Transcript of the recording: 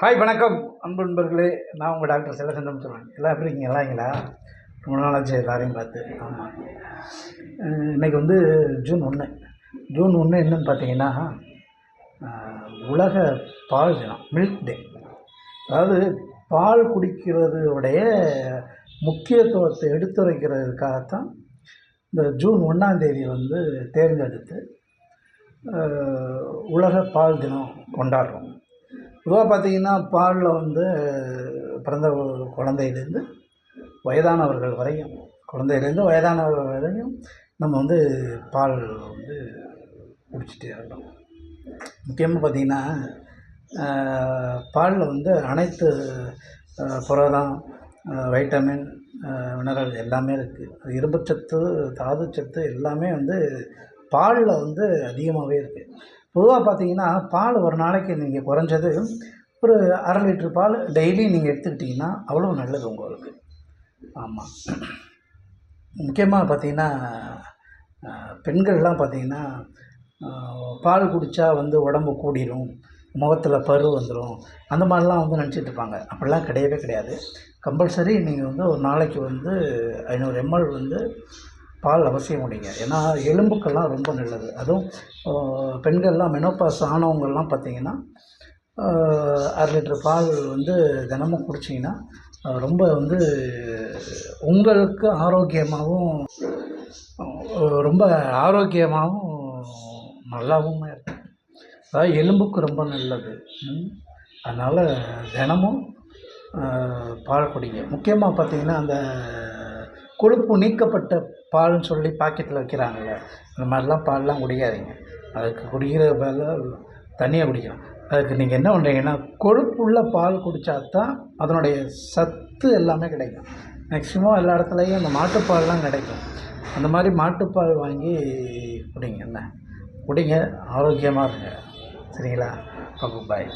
Hi வணக்கம். அன்பு நண்பர்களே நான் உங்கள் டாக்டர் செல்லசந்தம் சொல்லுவேன் எல்லாம் எப்படி இருக்கீங்க? எல்லாங்களா ரொம்ப நாளாச்சு எல்லாரையும் பார்த்து. ஆமாம் இன்றைக்கி வந்து ஜூன் ஒன்று ஜூன் ஒன்று என்னன்னு பார்த்தீங்கன்னா உலக பால் தினம் மில்க் டே அதாவது பால் குடிக்கிறதுடைய முக்கியத்துவத்தை எடுத்துரைக்கிறதுக்காகத்தான் இந்த ஜூன் ஒன்றாம் தேதி வந்து தேர்ந்தெடுத்து உலக பால் தினம் கொண்டாடுறோம். பொதுவாக பார்த்தீங்கன்னா பாலில் வந்து பிறந்த குழந்தையிலேருந்து வயதானவர்கள் வரையும் குழந்தையிலேருந்து வயதானவர்கள் வரையும் நம்ம வந்து பால் வந்து குடிச்சிட்டே இருக்கணும். முக்கியமாக பார்த்தீங்கன்னா பாலில் வந்து அனைத்து புரதம் வைட்டமின் மினரல் எல்லாமே இருக்குது இரும்புச்சத்து தாதுச்சத்து எல்லாமே வந்து பாலில் வந்து அதிகமாகவே இருக்குது பொதுவாக பார்த்தீங்கன்னா பால் ஒரு நாளைக்கு நீங்கள் குறைஞ்சது ஒரு அரை லிட்ரு பால் டெய்லி நீங்கள் எடுத்துக்கிட்டிங்கன்னா அவ்வளோ நல்லது உங்களுக்கு. ஆமாம் முக்கியமாக பார்த்தீங்கன்னா பெண்கள்லாம் பார்த்தீங்கன்னா பால் குடித்தா வந்து உடம்பு கூடிரும் முகத்தில் பரு வந்துடும் அந்த மாதிரிலாம் வந்து நினச்சிட்டு இருப்பாங்க. அப்படிலாம் கிடையவே கிடையாது. கம்பல்சரி நீங்கள் வந்து ஒரு நாளைக்கு வந்து ஐநூறு எம்எல் வந்து பால் அவசியம் குடிங்க ஏன்னா எலும்புக்கெல்லாம் ரொம்ப நல்லது. அதுவும் பெண்கள்லாம் மெனோபாஸ் ஆனவங்கள்லாம் பார்த்தீங்கன்னா அரை லிட்டர் பால் வந்து தினமும் குடிச்சிங்கன்னா ரொம்ப வந்து உங்களுக்கு ஆரோக்கியமாகவும் ரொம்ப ஆரோக்கியமாகவும் நல்லாவும் இருக்கும் அதாவது எலும்புக்கு ரொம்ப நல்லது. அதனால் தினமும் பால் குடிங்க. முக்கியமாக பார்த்தீங்கன்னா அந்த கொழுப்பு நீக்கப்பட்ட பால்னு சொல்லி பாக்கெட்டில் வைக்கிறாங்கல்ல அந்த மாதிரிலாம் பால்லாம் குடிக்காதீங்க. அதுக்கு குடிக்கிற பால தண்ணியாக குடிக்கலாம் அதுக்கு நீங்கள் என்ன பண்ணுறீங்கன்னா கொழுப்புள்ள பால் குடித்தா தான் அதனுடைய சத்து எல்லாமே கிடைக்கும். மேக்ஸிமம் எல்லா இடத்துலையும் அந்த மாட்டுப்பால்லாம் கிடைக்கும். அந்த மாதிரி மாட்டுப்பால் வாங்கி குடிங்க என்ன? குடிங்க ஆரோக்கியமாக இருங்க. சரிங்களா? Okay bye